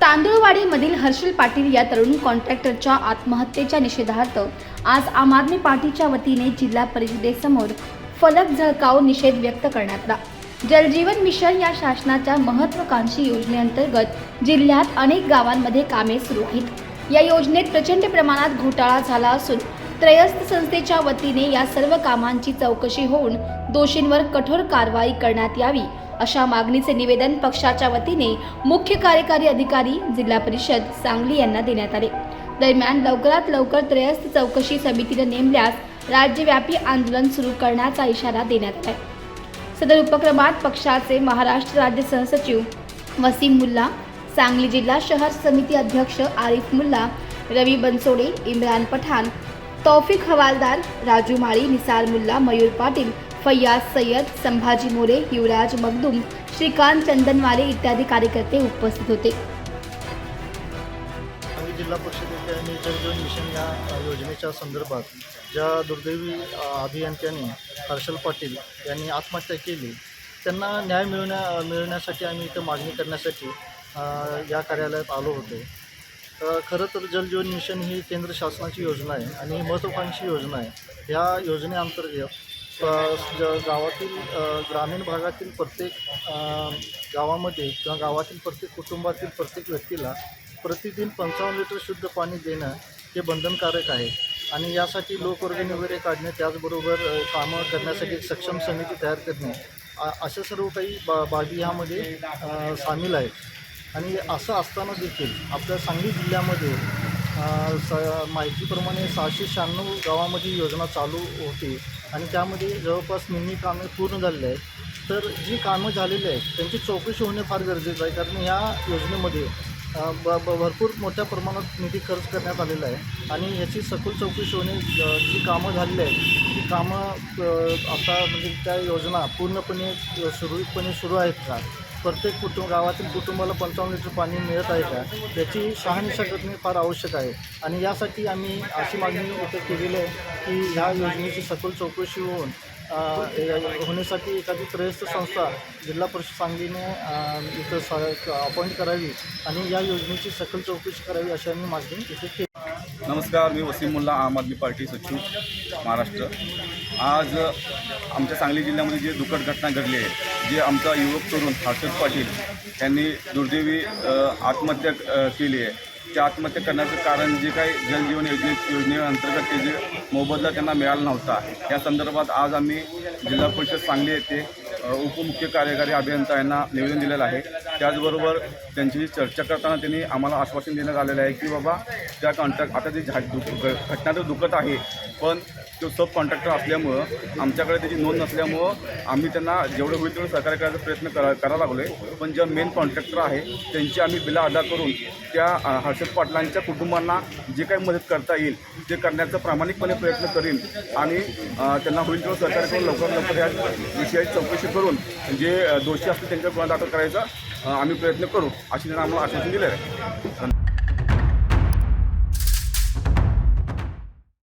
तांदूळवाडीमधील हर्षल पाटील या तरुण कॉन्ट्रॅक्टरच्या आत्महत्येच्या निषेधार्थ आज आम आदमी पार्टीच्या वतीने जिल्हा परिषदेसमोर फलक झळकावून निषेध व्यक्त करण्यात आला. जलजीवन मिशन या शासनाच्या महत्वाकांक्षी योजनेअंतर्गत जिल्ह्यात अनेक गावांमध्ये कामे सुरू आहेत. या योजनेत प्रचंड प्रमाणात घोटाळा झाला असून त्रयस्थ संस्थेच्या वतीने या सर्व कामांची चौकशी होऊन दोषींवर कठोर कारवाई करण्यात यावी अशा मागणीचे निवेदन पक्षाच्या वतीने मुख्य कार्यकारी अधिकारी जिल्हा परिषद सांगली यांना देण्यात आले. दरम्यान लवकरात लवकर त्रयस्थ चौकशी समितीने नेमल्यास राज्यव्यापी आंदोलन सुरू करण्याचा इशारा देण्यात आला. सदर उपक्रमात पक्षाचे महाराष्ट्र राज्य सहसचिव वसीम मुल्ला सांगली जिल्हा शहर समिती अध्यक्ष आरिफ मुल्ला रवी बनसोडे इम्रान पठाण तौफिक हवालदार राजू माळी निसार मुल्ला मयूर पाटील फैयाज सय्यद संभाजी मोरे युवराज मगदूम श्रीकांत चंदनवाले इत्यादी कार्यकर्ते उपस्थित होते. जिल्हा परिषदेच्या आणि जलजीवन मिशन या योजनेच्या संदर्भात ज्या दुर्दैवी अभियंत्यांनी अभियंत्याने हर्षल पाटील यांनी आत्महत्या केली त्यांना न्याय मिळवण्या मिळवण्यासाठी आम्ही इथं मागणी करण्यासाठी या कार्यालयात आलो होतो. खरं तर जलजीवन मिशन ही केंद्र शासनाची योजना आहे आणि ही महत्त्वाकांक्षी योजना आहे. या योजनेअंतर्गत गावातील ग्रामीण भागातील प्रत्येक गावामध्ये किंवा गावातील प्रत्येक कुटुंबातील प्रत्येक व्यक्तीला प्रतिदिन पंचावन्न लिटर शुद्ध पाणी देणं हे बंधनकारक आहे. आणि यासाठी लोकवर्गणी वगैरे काढणे त्याचबरोबर कामं करण्यासाठी सक्षम समिती तयार करणे अशा सर्व काही बा बाबी ह्यामध्ये सामील आहेत. आणि असं असताना देखील आपल्या सांगली जिल्ह्यामध्ये स माहितीप्रमाणे सहाशे शहाण्णव गावामध्ये योजना चालू होती. आणि त्यामध्ये जवळपास निम्मी कामे पूर्ण झालेली आहेत. तर जी कामं झालेली आहेत त्यांची चौकशी होणे फार गरजेचं आहे. कारण या योजनेमध्ये ब ब भरपूर मोठ्या प्रमाणात निधी खर्च करण्यात आलेला आहे. आणि याची सखोल चौकशी होणे जी कामं झालेली आहेत ती कामं आता म्हणजे त्या योजना पूर्णपणे सुरळीतपणे सुरू आहेत का? प्रत्येक कुटुंब गावातील कुटुंबाला पंचावन्न लिटर पाणी मिळत आहे का? याची शहानिशा करणे फार आवश्यक आहे. आणि यासाठी आम्ही अशी मागणी इथं केलेली आहे की ह्या योजनेची सखोल चौकशी होऊन होण्यासाठी एखादी त्रयस्थ संस्था जिल्हा परिषद सांगलीने इथं स अपॉइंट करावी आणि या योजनेची सखोल चौकशी करावी अशी आम्ही मागणी इथे केली. नमस्कार मी वसीम मुल्ला आम आदमी पार्टी सचिव महाराष्ट्र. आज आमच्या सांगली जिल्ह्यामध्ये जे दुःखद घटना घडली आहे जे आमचा युवक तरुण हर्षद पाटील यांनी दुर्दैवी आत्महत्या केली आहे. त्या आत्महत्या करण्याचं कारण जे काही जलजीवन योजने योजनेअंतर्गत ते जे मोबदला त्यांना मिळाला नव्हता या संदर्भात आज आम्ही जिल्हा परिषद सांगली येथे उपमुख्य कार्यकारी अभियंता यांना निवेदन दिलेलं आहे. त्याचबरोबर त्यांची चर्चा करताना त्यांनी आम्हाला आश्वासन देण्यात आलेलं आहे की बाबा त्या कॉन्ट्रॅक्ट आता जी झा दुख घटना तर दुखत आहे पण तो सब कॉन्ट्रॅक्टर असल्यामुळं आमच्याकडे त्याची नोंद नसल्यामुळं आम्ही त्यांना जेवढं होईल तेवढं सहकार्य करायचा प्रयत्न करा करायला लागलो आहे पण ज्या मेन कॉन्ट्रॅक्टर आहे त्यांची आम्ही बिलं अदा करून त्या हर्षद पाटलांच्या कुटुंबांना जे काही मदत करता येईल ते करण्याचा प्रामाणिकपणे प्रयत्न करीन. आणि त्यांना होईल तेवढं सहकार्य करून लवकर लवकर या विषयाची चौकशी करून जे दोषी असतील त्यांच्या गुन्हा दाखल करायचा आम्ही प्रयत्न करू अशी त्यांना आम्हाला आश्वासन दिलं आहे.